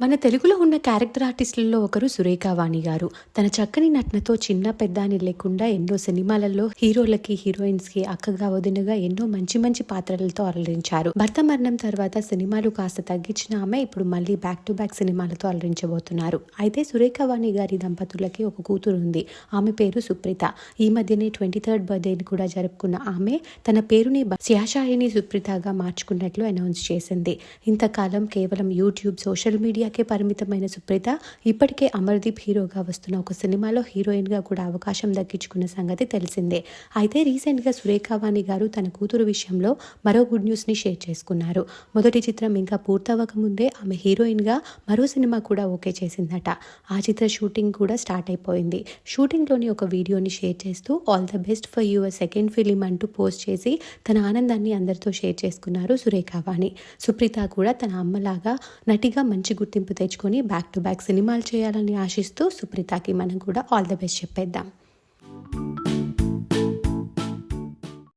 మన తెలుగులో ఉన్న క్యారెక్టర్ ఆర్టిస్టులలో ఒకరు సురేఖ వాణి గారు. తన చక్కని నటనతో చిన్న పెద్ద అని లేకుండా ఎన్నో సినిమాలలో హీరోలకి హీరోయిన్స్కి అక్కగా వదినగా ఎన్నో మంచి మంచి పాత్రలతో అలరించారు. భర్త మరణం తర్వాత సినిమాలు కాస్త తగ్గించిన ఆమె ఇప్పుడు మళ్ళీ బ్యాక్ టు బ్యాక్ సినిమాలతో అలరించబోతున్నారు. అయితే సురేఖ వాణి గారి దంపతులకి ఒక కూతురు ఉంది. ఆమె పేరు సుప్రీత. ఈ మధ్యనే ట్వంటీ థర్డ్ బర్త్డేని కూడా జరుపుకున్న ఆమె తన పేరుని శ్యాషాయిని సుప్రీతగా మార్చుకున్నట్లు అనౌన్స్ చేసింది. ఇంతకాలం కేవలం యూట్యూబ్ సోషల్ మీడియా మీడియాకే పరిమితమైన సుప్రీత ఇప్పటికే అమర్దీప్ హీరోగా వస్తున్న ఒక సినిమాలో హీరోయిన్గా కూడా అవకాశం దక్కించుకున్న సంగతి తెలిసిందే. అయితే రీసెంట్గా సురేఖ వాణి గారు తన కూతురు విషయంలో మరో గుడ్ న్యూస్ని షేర్ చేసుకున్నారు. మొదటి చిత్రం ఇంకా పూర్తవ్వక ముందే ఆమె హీరోయిన్గా మరో సినిమా కూడా ఓకే చేసిందట. ఆ చిత్ర షూటింగ్ కూడా స్టార్ట్ అయిపోయింది. షూటింగ్లోని ఒక వీడియోని షేర్ చేస్తూ all the best for your second film అంటూ పోస్ట్ చేసి తన ఆనందాన్ని అందరితో షేర్ చేసుకున్నారు సురేఖ వాణి సుప్రీత కూడా తన అమ్మలాగా నటిగా మంచి గుర్తింపు తెచ్చుకొని బ్యాక్ టు బ్యాక్ సినిమాలు చేయాలని ఆశిస్తూ సుప్రీతాకి మనం కూడా ఆల్ ద బెస్ట్ చెప్పేద్దాం.